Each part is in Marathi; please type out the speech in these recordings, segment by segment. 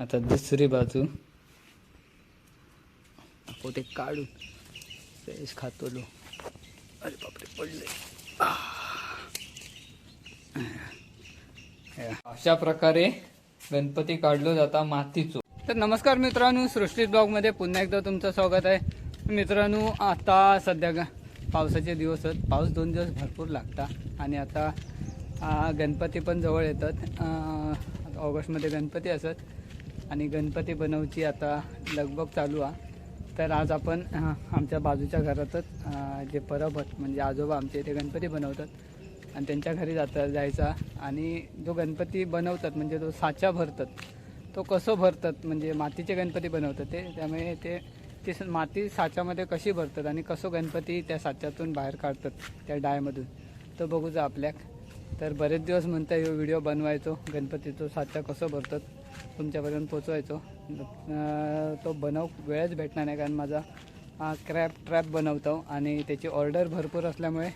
आता दुसरी बाजू. आपण ते काढून फ्रेश खातो लो. अरे बापरे पडले. अशा प्रकारे गणपती काढलो जाता मातीचो. तर नमस्कार मित्रांनो सृष्टी ब्लॉगमध्ये पुन्हा एकदा तुमचं स्वागत आहे. मित्रांनो आता सध्या पावसाचे दिवस आहेत. पाऊस दोन दिवस भरपूर लागता. आणि आता गणपती पण जवळ येतात. ऑगस्टमध्ये गणपती असत. आणि गणपती बनवची आता लगबग चालू आहे तर आज आपण आमच्या बाजूच्या घरातच जे परब म्हणजे आजोबा आमचे इथे गणपती बनवतात. आणि त्यांच्या घरी जाता जायचा. आणि जो गणपती बनवतात म्हणजे तो साचा भरतात. तो कसं भरतात म्हणजे मातीचे गणपती बनवतात ते त्यामुळे ते ती स- माती साच्यामध्ये कशी भरतात आणि कसं गणपती त्या साच्यातून बाहेर काढतात त्या डायमधून तो बघूचा आपल्याक तर बरेच दिवस म्हणता येऊ व्हिडिओ बनवायचो गणपतीचं साचा कसं भरतात. तुमच्यापर्यंत पोचवायचो. तो बनव वेळच भेटणार नाही कारण माझा क्रॅप ट्रॅप बनवतो आणि त्याची ऑर्डर भरपूर असल्यामुळे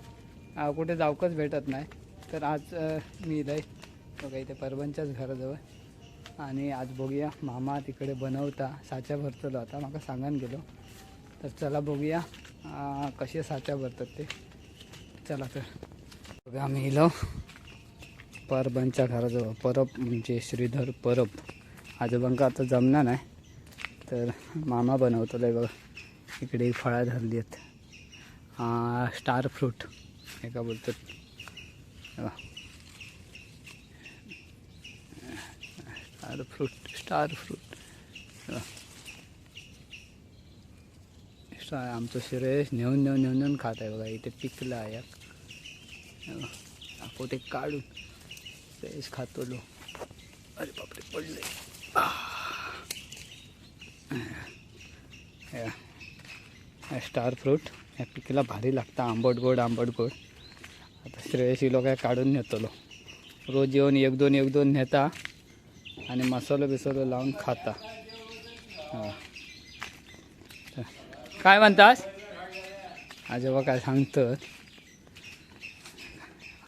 कुठे जाऊकच भेटत नाही. तर आज मी इथं बघा इथे परभणच्याच घराजवळ आणि आज बघूया मामा तिकडे बनवता साच्या भरतलो. आता मला सांगान गेलो. तर चला बघूया कसे साच्या भरतात ते. चला तर. बघा आम्ही इलो. परबांच्या घराजवळ परब म्हणजे श्रीधर परब. आजोबांका आता जमणार नाही. तर मामा बनवतोय बघा. इकडे फळं धरली आहेत. Star fruit. हे का बोलतात? Star fruit star fruit. Star आमचं सुरेश नेऊन नेऊन नेऊन नेऊन खात आहे बघा. इथे पिकलं आहे. एक. हे काढून. फ्रेश खातो लो. अरे बापरे पडले. Star fruit. या पिकला भारी लागता आंबट गोड आंबट गोड. आता श्रेयशीलो काय काढून नेतलो रोज येऊन एक दोन एक दोन नेता आणि मसालो बिसालो लावून खाता. काय म्हणतास? आजोबा काय सांगतं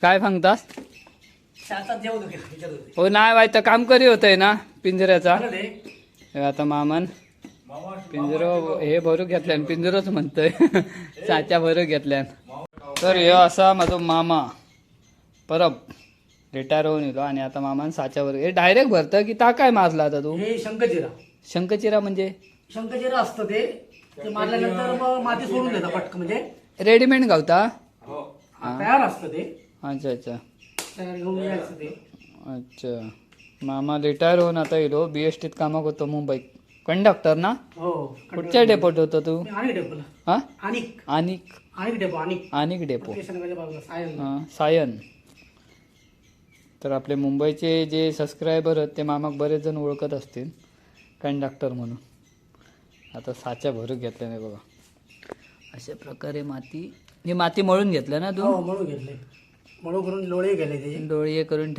काय सांगतास? हो नाही वाय तर काम करी होतंय ना पिंजऱ्याचा. हे आता मामन पिंजरो हे भरू घेतल्यान पिंजरोच म्हणतोय. साच्या भरू घेतल्यान. तर हे असा माझा मामा परब रिटायर होऊन येलो आणि आता मामान साच्या भर हे डायरेक्ट भरतं की ता काय मारला आता तू? हे शंखचिरा. शंखचिरा म्हणजे? शंखचिरा असतं ते. मारल्यानंतर मग माती सोडून देतात पटकन म्हणजे? रेडीमेड गावता? तयार असतं ते. अच्छा अच्छा. घेऊन ते अच्छा मामा रिटायर होऊन आता येलो बी एस टीत कामाक होतो मुंबईत कंडक्टर ना हो कुठच्या डेपोट होतो तू डेपोला हा अनिक अनिक अनिक डेपो अनिक अनिक डेपो स्टेशनच्या बाजूला सायन हा, सायन तर आपले मुंबईचे जे सबस्क्रायबर आहेत ते मामाक बरेच जण ओळखत असतील कंडक्टर म्हणून आता साच्या भरू घेतल्या नाही बघा अशा प्रकारे माती ही माती मळून घेतल्या ना तू हो म्हणून घेतले म्हणून करून लोळे गेले त्याचे डोळे करून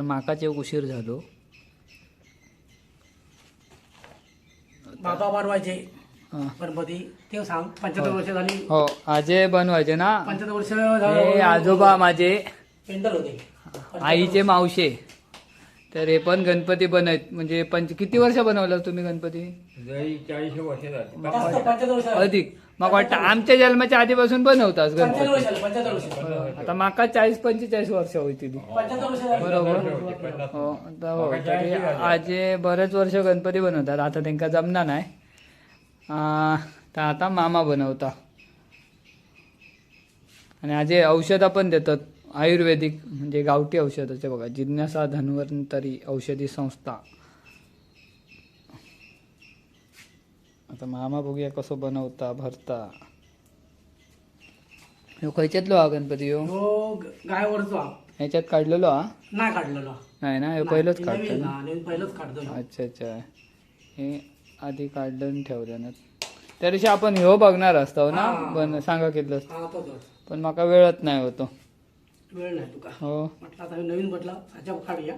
माकाचे उशीर झालो. बाबा बनवायचे हा. गणपती ते सांग. पंच्याहत्तर वर्ष झाली. हो आजे बनवायचे ना? पंच्याहत्तर वर्ष हे झालं आजोबा माझे. पेंटर होते. आईचे मावशे. तर हे पण गणपती बनवत म्हणजे पंच किती वर्ष बनवलं तुम्ही गणपती? जास्त पंच्याहत्तर वर्ष झाली. अधिक. मग वाटतं आमच्या जन्माच्या आधीपासून बनवतास पंच्याहत्तर गणपती पंच्याहत्तर झाली. आता माका चाळीस पंचेचाळीस वर्ष होती ती. पंच्याहत्तर. बरोबर. हो हो तरी आजे बरेच वर्ष गणपती बनवतात. आता त्यांना जमणार नाही. आ, तर आता मामा बनवता. आणि आजे औषधं पण देतात. आयुर्वेदिक म्हणजे गावठी औषधाचे बघा. जिज्ञासा धन्वंतरी औषधी संस्था. आता मामा बघूया कसं बनवता भरता? ह्यो खयच्यातलो हा गणपती ह्यो हो हा. ह्याच्यात काढलेलो हा? नाही काढलेलो. नाही ना पहिलंच नवीन काढतो ना? हा, नवीन पहिलंच काढतो. अच्छा अच्छा. हे आधी काढून ठेवलं ना. त्या दिवशी आपण ह्यो बघणार असतो ना? हा. पण सांगा केलं हा तो तोच. पण माका वेळच नाही होतो. वेळ नाही तुका. हो. म्हटलं आता नवीन म्हटलं साच्या काढूया.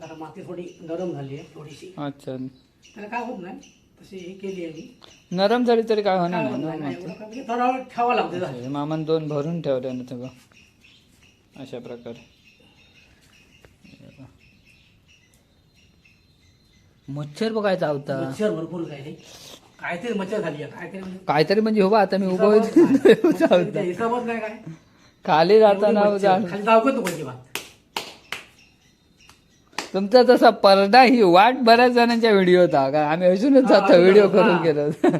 जरा माती थोडी नरम झाली आहे थोडीशी. अच्छा. त्याला काय होत नाही तशी हे केली आहे मी. नरम झाली तरी काय होणार काय नाही होत ना नाही, नाही, माती. एवढं काय म्हणजे थोडा वेळ ठेवावं लागते जरा. मामान दोन भरून ठेवले ना सगळं. अशा प्रकारे. मच्छर बघायचा होता. मच्छर भरपूर काय रे काहीतरी मच्छर झाली आहे काहीतरी म्हणजे काहीतरी म्हणजे हो बा आता मी उभं हिसाबात होतो. नाही. त्या हिसाबात नाही काय? खाली जाताना एवढी मच्छर. खाली तुमचा तसा परडा ही वाट बऱ्याच जणांच्या व्हिडिओ होता. कारण आम्ही अजूनच हा, जातो व्हिडिओ करून हा. केलं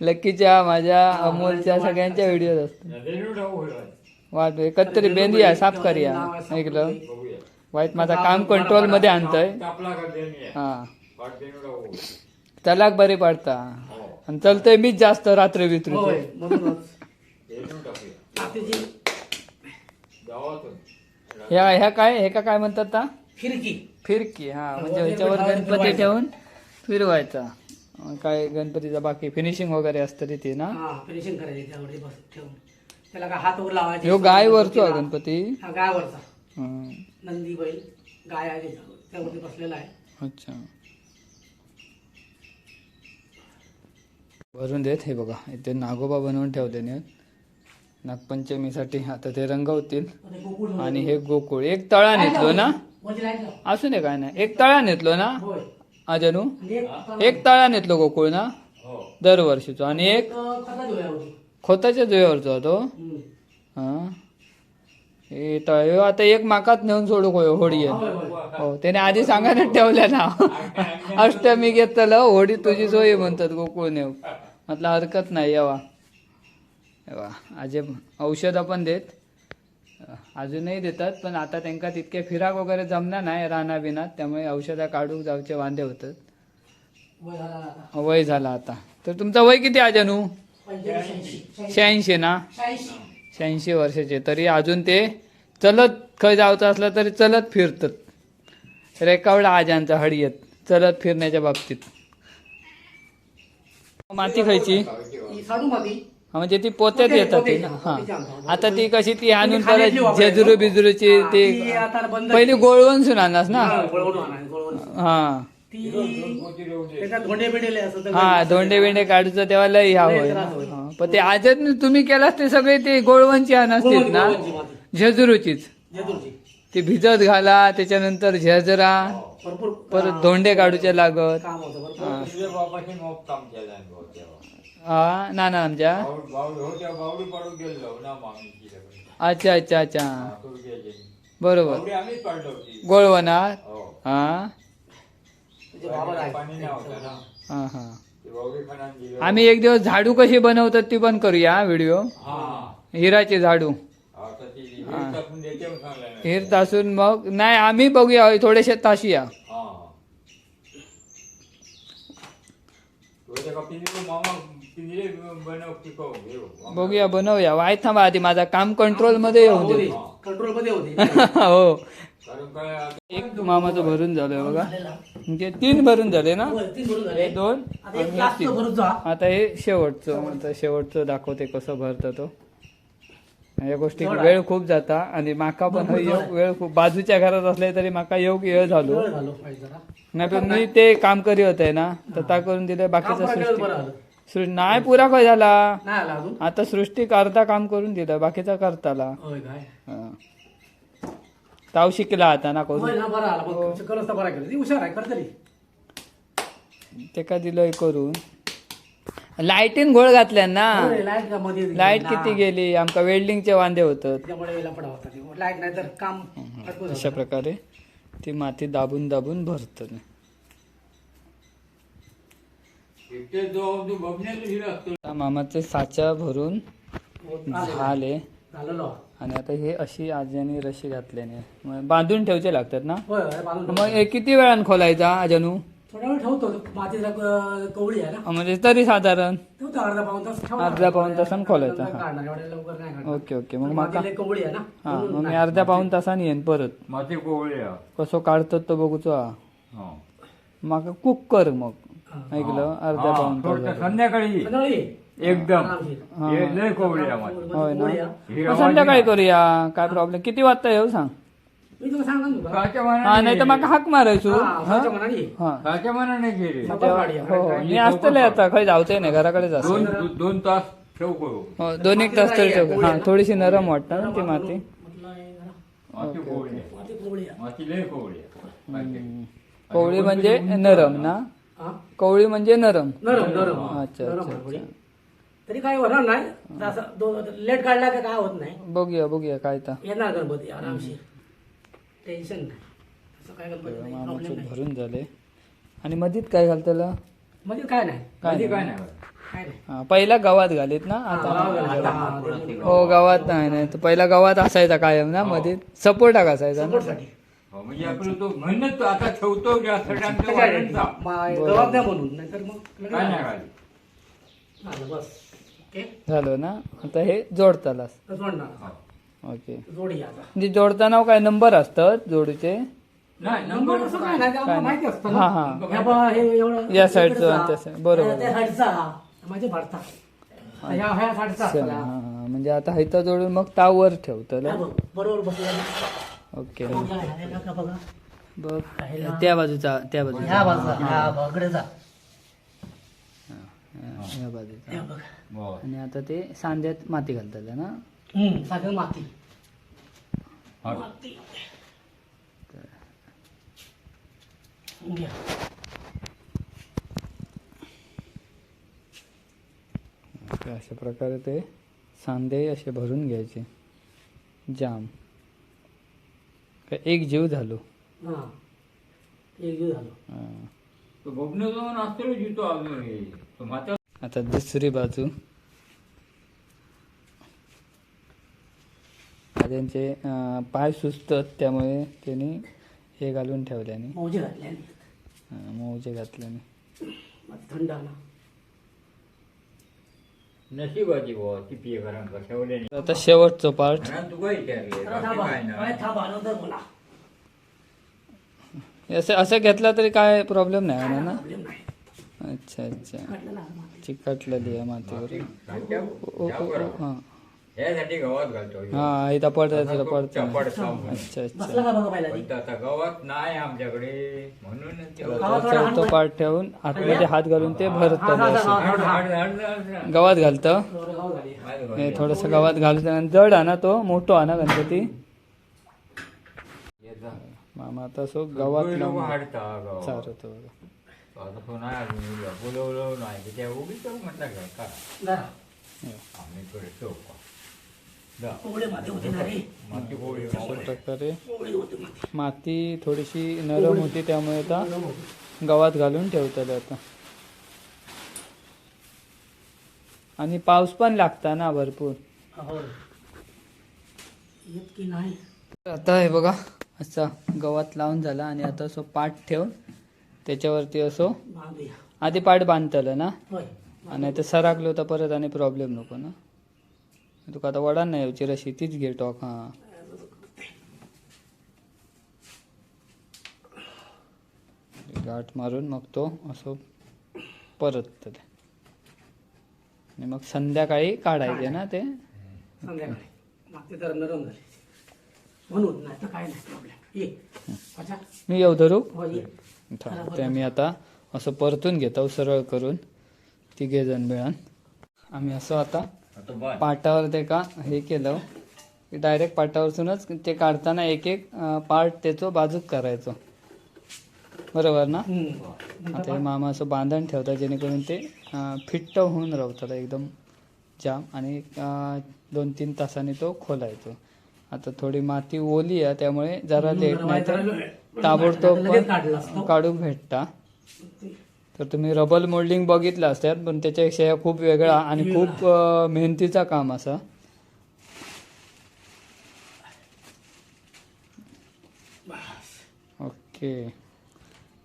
लक्कीच्या माझ्या हा, अमोलच्या सगळ्यांच्या. व्हिडिओ असतात. वाट कधीतरी बेंदिया साफ करूया आहे, ऐकलं. वाईट माझा काम कंट्रोलमध्ये आहे. आणतोय. कापला का देणे हा. वाट तलाक बरे पडता. आणि चलतोय मीच जास्त रात्री वित्री होय ह्या काय हे का काय म्हणतात ता? फिरकी. फिरकी हा म्हणजे वगैरे ह्याच्यावर गणपती. ठेवून फिरवायचा. काय गणपतीचा बाकी फिनिशिंग वगैरे असतं तिथे ना? हा फिनिशिंग करायची त्यावरती बस ठेवून. त्याला काय हात वर लावायचे ह्यो गाय वरचो हा गणपती? हा हं, नंदी बैल गाय आहे. त्यावरती बसलेला आहे. अच्छा. भरून देत हे बघा. इथे नागोबा बनवून ठेवते ने नागपंचमीसाठी आता ते रंगवतील. आणि हे गोकुळ. एक तळा नेतलो ना? वरती लाइट लाव. असू दे काय नाही. एक तळा नेतलो ना? होय. अजनू आणि एक एक तळा नेतलो गोकुळ ना? हो. दरवर्षीचो. आणि एक खता. खोताच्या जुयावरचो हा तो? हम्म. हा. हे आता एक माकात नेऊन सोडू होय होडी. आहे. होय, होय. हो त्याने आधी सांगायला ठेवल्या ना. अष्टमी घेतलं होडी तुझी सोयी म्हणतात गोकुळ नेऊ. म्हटलं हरकत नाही येवा. येवा. आजे औषधं पण देत. अजूनही देतात पण आता त्यांका तितके फिराक वगैरे जमणार नाही राना बिनात त्यामुळे औषधं काढूक जाऊचे वांदे होतात. वय झाला आता. तर तुमचं वय किती आहे जनू? पंच्याऐंशी, शहाऐंशी. ना? शहाऐंशी. वर्षाचे. तरी अजून ते चलत खय जायचं असलं तरी चलत फिरतात. रेकावडा आजांचा हडीयत चलत फिरण्याच्या बाबतीत. माती खायची? म्हणजे ती पोत्यात पोते- येतात ती ना. हा. आता ती कशी ती आणून परत. जेजुरू बिजुरूची हा, ती ती आता बंद पहिली केली. गोळवून सुनानास ना? हा. हा. धोंडे हा बिंडे काढूचं तेव्हा लय ह्या होय. हा, पण ते आजच तुम्ही केलास ते सगळे ते गोळवणची आणसतील गोळवण- ना? जेजुरची. ती भिजत घाला त्याच्यानंतर झेजरा भरपूर परत धोंडे काढूचे लागत. काम होतं भरपूर. हा. ना ना आमच्या. अच्छा अच्छा अच्छा हा. बरोबर. गोळवणात हो. हा. हा हा. आम्ही एक दिवस झाडू कशी बनवतात ती पण करूया व्हिडिओ हा. हिराची झाडू. हिर तासून मग नाही आम्ही बघूया थोडेसे तासूया बनव घेऊ. बघूया बनवूया. वाय थांबा आधी माझा काम कंट्रोलमध्ये येऊ होते. दे. कंट्रोलमध्ये होते हो. कारण काय आता एक मामाचं भरून झालंय बघा. म्हणजे तीन भरून झाले ना? हे. दोन? आणि तीन. आता हे शेवटचं शेवटचं दाखवते कसं भरतं तो. या गोष्टी वेळ खूप जाता आणि माका पण. वेळ खूप बाजूच्या घरात असले तरी माका येऊ वेळ झालो. नाही पण मी ते काम करी होते ना तर ता करून दिले बाकीचं सृष्टी आलं नाही पुरा काय झाला. नाही आला अजून. आता सृष्टी करता काम करून दिलं बाकीचा करताला. होय काय? हा. ताव शिकला आता ना होय करून ना बरं आला हो. बघ चिकन रस्ता बरा केला ती हुशार आहे करतली ते का दिलंय करून. लाईटीन घोळ घातल्या ना. होय, लाइट का मध्ये लाइट ना. किती गेली? आमका वेल्डिंगचे वांदे होत त्यामुळे लपडा होता ते. लाइट नाही तर काम अडकून अशा. प्रकारे ती माती दाबून दाबून भरत एकटे जो तू बघण्यात हिर असतो मामाचे साचा भरून झालं. आणि आता हे अशी आज्याने रशी घातल्याने. मग बांधून ठेवचे लागतात ना? मग हे किती वेळान खोलायचा आजनू थोडा वेळ ठेवतो. मातीला क- कवळी आहे ना. म्हणजे तरी साधारण. अर्धा पाऊन तास ठेवतो. अर्धा पाऊण तासानं खोलायचा, ओके ओके. मग माका मातीला कवळी आहे ना. हा मग मी. अर्ध्या पाऊन तासाने येईन परत. माती कोवळे. कसं काढतात तो बघूचो हा. माका कुक कर मग. ऐकलं अर्ध्या हा, पाऊन तास संध्याकाळी संध्याकाळी? एकदम. हा. लय कोवळे. होय ना मग संध्याकाळी करूया काय प्रॉब्लेम किती वाजता येऊ सांग मी तुला ना. काच्या हा नाही तर माका हाक मारायचो हा, हा? स्वच्छ मनाने ये. हा काच्या मनाने गेले मग तेव्हा- गाडी आहे. हो हो. गाडी मी असतले आता खय जावते नाही घराकडेच असतो दोन दो- दोन तास ठेव करू हो दोन एक तास तरी ठेव हा थोडीशी नरम वाटतं ना ती माती म्हटलं हे जरा माती कोवळी आहे. माती कवळी आहे. माती लय कोवळी आहे. माती. कवळी म्हणजे नरम ना कवळी म्हणजे नरम. नरम नरम. अच्छा, नरम अच्छा. तरी काही होणार नाही. असं लेट काढला का काय होत नाही. बघूया बघूया काय तर येणार गणपती आरामशीर. टेन्शन नाही. असं काय गणपती नाही मामाचं प्रॉब्लेम नाही. भरून झाले आणि मधीत काय घालतलं म्हणजे काय नाही. काय. काय नाही. काय नाही. हा, पहिला गवात घालीत ना? आता हा, हो गावात नाही नाही. तर पहिला गावात असायचा कायम ना मध्ये सपोर्टाक असायचा ना? सपोर्टसाठी. हो, म्हणजे आपलं तो म्हणत आता ठेवतो. वाढायचा. म्हणून नाहीतर मग लगेच काय नाही घाली. झालं बस. ओके? झालं ना? आता हे जोडतालास. तर जोडणार. हो. ओके. जोडी आता. म्हणजे जोडताना काय नंबर असतात जोडीचे? नाही नंबर नंबर असं काय नाही ते आम्हाला माहिती असतं हा ना. हा ह्या बा- हे एवढं या साईडचं त्या बरोबर. त्या साईडचा माझे भरता. ह्या ह्या साईडचा चल, असतो हा, हा. हा. म्हणजे आता हायता जोडून मग तावर ठेवतलं. हा बघ, बरोबर बसला. ओके. बघा, त्या बाजूचा त्या बाजूचा. ह्या बाजूचा. हो. आणि आता ते सांध्यात माती घालतात ना? माती. माती. अशा प्रकारे ते सांधे असे भरून घ्यायचे. जाम. काय एक जीव झालो. हा झालो. हा. तो बघणं जाऊन असतो जितो अजून. तो म्हाता आता दुसरी बाजू. त्यांचे अं, पाय सुचतात त्यामुळे त्यांनी हे घालून ठेवल्याने. मौजे घातल्याने. अं, मोजे घातल्याने. मग थंड आला. नशिबाची बुवा ती पिये कारण का ठेवल्याने आता शेवटचं पार्ट म्हणून तू काय विचारले? बाकी काय नाही बोला. असं असं घेतला तरी काय प्रॉब्लेम नाही होणार ना? प्रॉब्लेम नाही. अच्छा अच्छा. चिकटलेली आहे मातीवर. खालच्या- ओ, ओ, त्यावर. ओ, हा. यासाठी गवत घालतो हा इथं पडतं पडतं चपड. अच्छा बसला अच्छा का बघा पहिला पण आता गवत नाही आमच्याकडे म्हणून ते पार्ट ठेवून आतमध्ये हात घालून ते भरतं हा, हा, असं. हा. हड- हड- हड- हड- हड- गवात घालतं थोडं गाव झाली. माहिती का? हे थोडस गवात घालून जड आहे ना तो मोठो आहे ना गणपती. मामा आता सो गवात सगळे लोकं लावून हाडता गवत. चारतो आता तो नाही अजून मुलगा. बोलवलं नाही की त्या उगीच तो म्हटलं का का जरा. आम्ही थोडे चौका प्रकारे माती माती थोडीशी नरम होती त्यामुळे आता गवात घालून ठेवतात आता. आणि पाऊस पण लागता ना भरपूर आता हे बघा असा गवात लावून झाला आणि आता असं पाठ ठेवून त्याच्यावरती असो बांधूया. आधी पाठ बांधतलं ना? होय. आणि ते सराकलो तर परत आणि प्रॉब्लेम नको ना? तुका आता वडा नाही येऊची रशी तीच घे टॉक हा. गाठ मारून मग तो असं परत आणि मग संध्याकाळी काढायचे ना ते? मी येऊ धरू? हो. ते मी आता असं परतून घेतो सरळ करून. तिघे जण मिळून. आम्ही असं आता पाटावर ते का हे केलं की डायरेक्ट पाटावरसूनच ते काढताना एक एक पार्ट त्याचं बाजूक करायचो. बरोबर ना. आता हे मामा असं बांधण ठेवतात जेणेकरून ते फिट्ट होऊन राहतात एकदम जाम. आणि दोन तीन तासांनी तो खोलायचो. आता थोडी माती ओली आहे त्यामुळे जरा लेट नाही तर ताबडतोब काढून भेटता. तर तुम्ही रबल मोल्डिंग बघितलं असतात पण त्याच्यापेक्षा हे खूप वेगळा आणि खूप मेहनतीचा काम असा. ओके.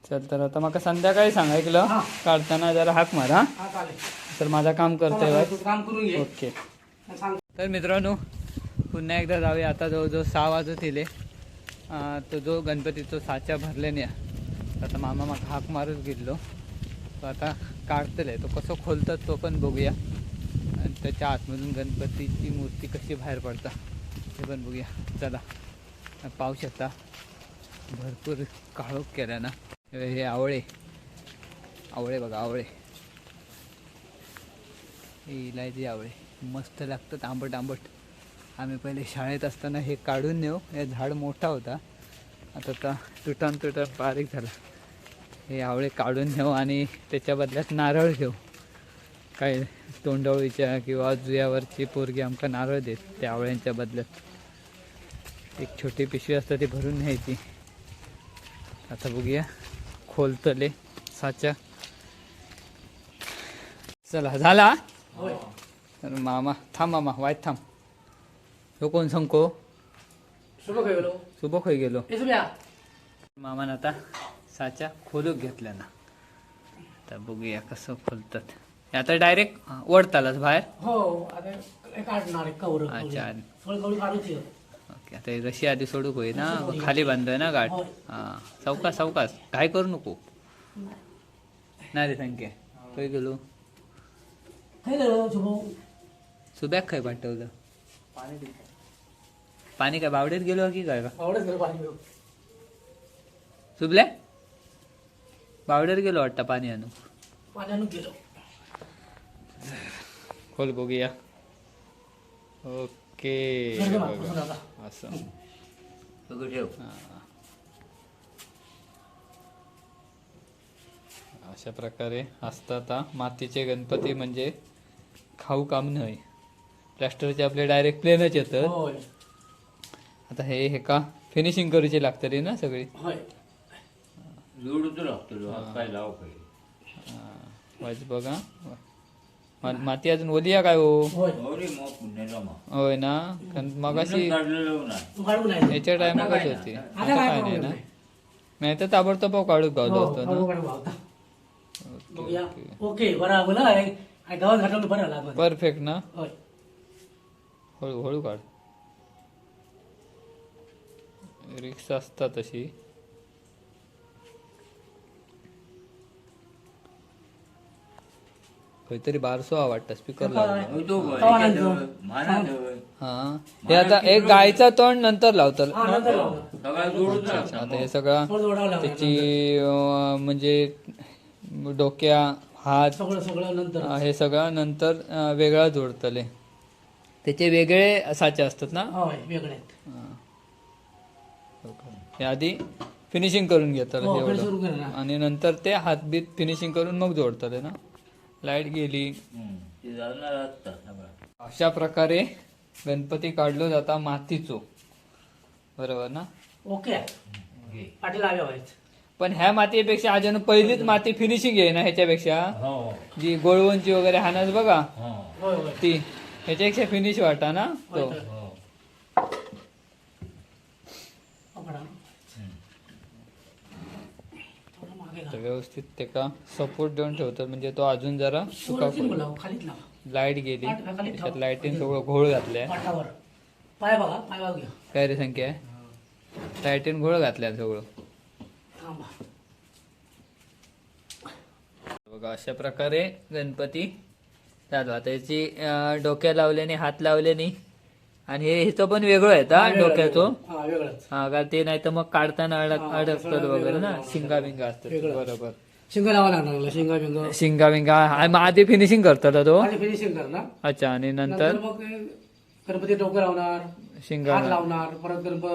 चल तर आता मला संध्याकाळी सांगायला हा. काढताना जरा हाक मार तर माझा काम करतोय चला, बाय तू काम करून घे. ओके. तर मित्रांनो पुन्हा एकदा जाऊया. आता जवळजवळ सहा वाजत येले तो जो गणपतीचो साचा भरले नाही आता मामा मग हाक मारूच गेलो तो आता काढतले तो कसं खोलतात तो पण बघूया. आणि त्याच्या आतमधून गणपतीची मूर्ती कशी बाहेर पडता ते पण बघूया. चला पाहू शकता. भरपूर काळोख केला ना. हे आवळे आवळे बघा आवळे. हे इलायची आवळे मस्त लागतात आंबट आंबट आम्ही पहिले शाळेत असताना हे काढून नेऊ. हे झाड मोठा होता. आता आता तुटन तुटन बारीक झाला. हे आवळे काढून घेऊ आणि त्याच्या बदल्यात नारळ घेऊ. काय तोंडवळीच्या किंवा जुयावरची पोरगी आमका नारळ देत त्या आवळ्यांच्या बदल्यात. एक छोटी पिशवी असते ती भरून न्यायची. आता बघूया. खोलतले साच्या चला झाला? तर मामा थांब मामा वाईट थांब. ह्यो कोण संको शुभ काय गेलो. सुबक गेलो. मामान आता साच्या खोलूक घेतल्या ना. आता बघूया कसं खोलतात. आता डायरेक्ट ओढतालाच बाहेर? हो काढणार कवर अच्छा. ओके आता रशी आधी सोडूक होई ना खाली बांधतोय ना गाठ. हा सावकाश सावकाश काय करू नको. नाही. रे संख्या खंय गेलो? सुबॅक खंय पाठवलं? पाणी काय बावडेत गेलो की काय? सुबल्या? बावडेर गेलो वाटतं पाणी आणू पाण्यानं गेलो. खोल बघूया. ओके. बघा. असं. सगळं ठेव. अशा प्रकारे असतात. मातीचे गणपती म्हणजे खाऊ काम नाही प्लॅस्टरचे आपले डायरेक्ट प्लेनच येतं. आता हे हे का? फिनिशिंग करूची लागतली ना सगळी? होय. जोडूच लागतो लाव बघा मा- माती अजून ओली आहे काय हो? होय. ना? कारण मगाशी काढून नाही. याच्या टायमा कशी काय होती? ना? आता आता काय काय नाही ना? problem नाही तर ताबडतोब काढूक गावलो हो, होतो काढून ना काढून. ओके, बघूया. ओके. ओके बरं बोला. आहे गावात घातलं बरं आला आपण परफेक्ट ना? होय. हळू हळू काढ. रिक्स असतात तशी. काहीतरी बारसो हा. वाटतं स्पीकर लावला. हा हे. आता एक गायचा तोंड नंतर लावतात हा लागतं आता हे सगळं लागलं त्याची म्हणजे डोक्या हात सगळं सगळं नंतर. अं, हे सगळं नंतर वेगळा जोडतले. त्याचे वेगळे साचे असतात ना? होय वेगळे आहेत. हे. आधी फिनिशिंग करून घेतात हो, आणि नंतर ते हातबीत फिनिशिंग करून मग जोडतात ना? लाइट गेली. हम्म. ते जाणार असतं सगळं. अशा प्रकारे गणपती काढलो जाता मातीचो. बरोबर ना? ओके. घे. पाठी लाव्या व्हायचं पण ह्या मातीपेक्षा अजून पहिलीच माती फिनिशिंग आहे ना ह्याच्यापेक्षा? हो. जी गोळवणची वगैरे हानस बघा. हो. होय होय. ती. ह्याच्यापेक्षा फिनिश वाटा ना तो. होय तर. हो पकडा. थोडं मागे तर. व्यवस्थित त्याका सपोर्ट देऊन ठेवतात म्हणजे तो अजून जरा सुका लाइट गेली. त्याच्यात लाईटीन सगळं घोळ घातलाय. पाठावर. पाय बघा पाय बघा काय रे संख्या? आहे लाईटीन घोळ घातलाय सगळं. बघा अशा प्रकारे गणपती चालू आता याची डोक्या लावल्याने हात लावल्याने आणि हे ह्याचं पण वेगळं आहे हा, हा वेगळं, डोक्याचं वेगळं. हा वेगळंच. हा कारण ते नाही तर मग काढताना अडक हा, अडकतात सगळं वगैरे ना? शिंगा बिंगा असतात. वेगळं. बरोबर. शिंग लावा लागणार मला शिंगा बिंग. शिंगा बिंगा. हा, मग आधी फिनिशिंग करतात तो? आणि फिनिशिंग करणार. अच्छा आणि नंतर नंतर? मग गणपती डोकं लावणार शिंगा हात लावणार परत गणप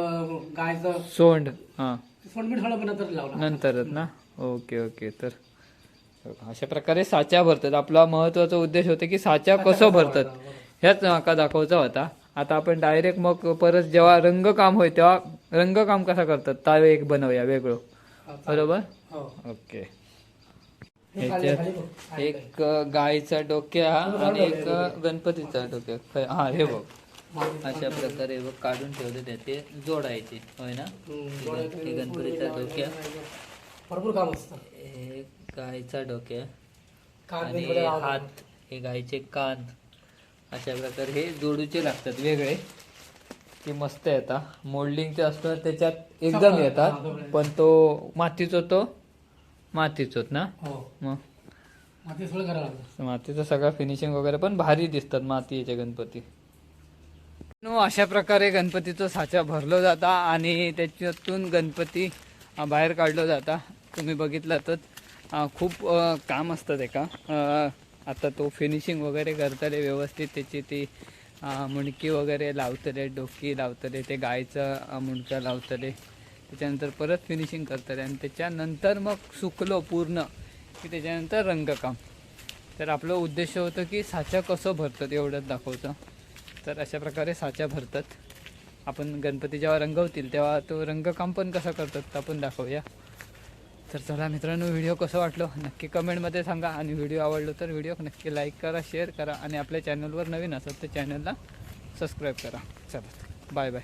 गायचं. सोंड हा. हळद नंतर लावणार. नंतरच ना? ओके ओके तर अशा प्रकारे साच्या भरतात. आपला महत्त्वाचा उद्देश होता की साच्या कसं भरतात? ह्याच माका दाखवायचा होता. आता आपण डायरेक्ट मग परत जेव्हा रंगकाम होय तेव्हा रंगकाम कसा करतात? ता एक बनवूया वेगळं. बरोबर? हो. ओके. ह्याच्यात एक गायचा डोक्या आणि एक गणपतीचा डोक्या. हा हे बघ. अशा प्रकारे बघ काढून ठेवले ते ते जोडायचे होय ना? हे गणपतीचा डोक्या. भरपूर काम असतं. हे गायचा डोक्या. आणि. हात हे गायचे कान. अशा प्रकारे हे जोडूचे लागतात वेगळे. ते मस्त येतात मोल्डिंगचे असतं त्याच्यात एकदम. येतात. पण तो मातीचो तो मातीचोच ना? हो. मग? मातीचं सगळं फिनिशिंग वगैरे पण भारी दिसतात मातीचे गणपती. नो, अशा प्रकारे गणपतीचं साचा भरलो जाता आणि त्याच्यातून गणपती बाहेर काढलो जाता. तुम्ही बघितलं तर खूप काम असतं अ, आता तो फिनिशिंग वगैरे करतले व्यवस्थित त्याची ती मुणकी मुंडकी वगैरे लावतले डोकी लावतले ते गायचं अ, लावतले त्याच्यानंतर परत फिनिशिंग करतले आणि त्याच्यानंतर मग सुकलो पूर्ण की त्याच्यानंतर रंगकाम. तर आपलं उद्देश होतं की साचा कसं भरतात एवढंच दाखवतं. तर अशा प्रकारे साचा भरतात. आपण गणपती जेव्हा रंगवतील तेव्हा तो रंगकाम पण कसं करतात आपण दाखवूया. तर चला मित्रांनो व्हिडिओ कसं वाटलो नक्की कमेंटमध्ये सांगा. आणि व्हिडिओ आवडलो तर व्हिडिओ नक्की लाईक करा शेअर करा. आणि आपल्या चॅनलवर नवीन असत तर चॅनलला सबस्क्राईब करा. चला बाय बाय.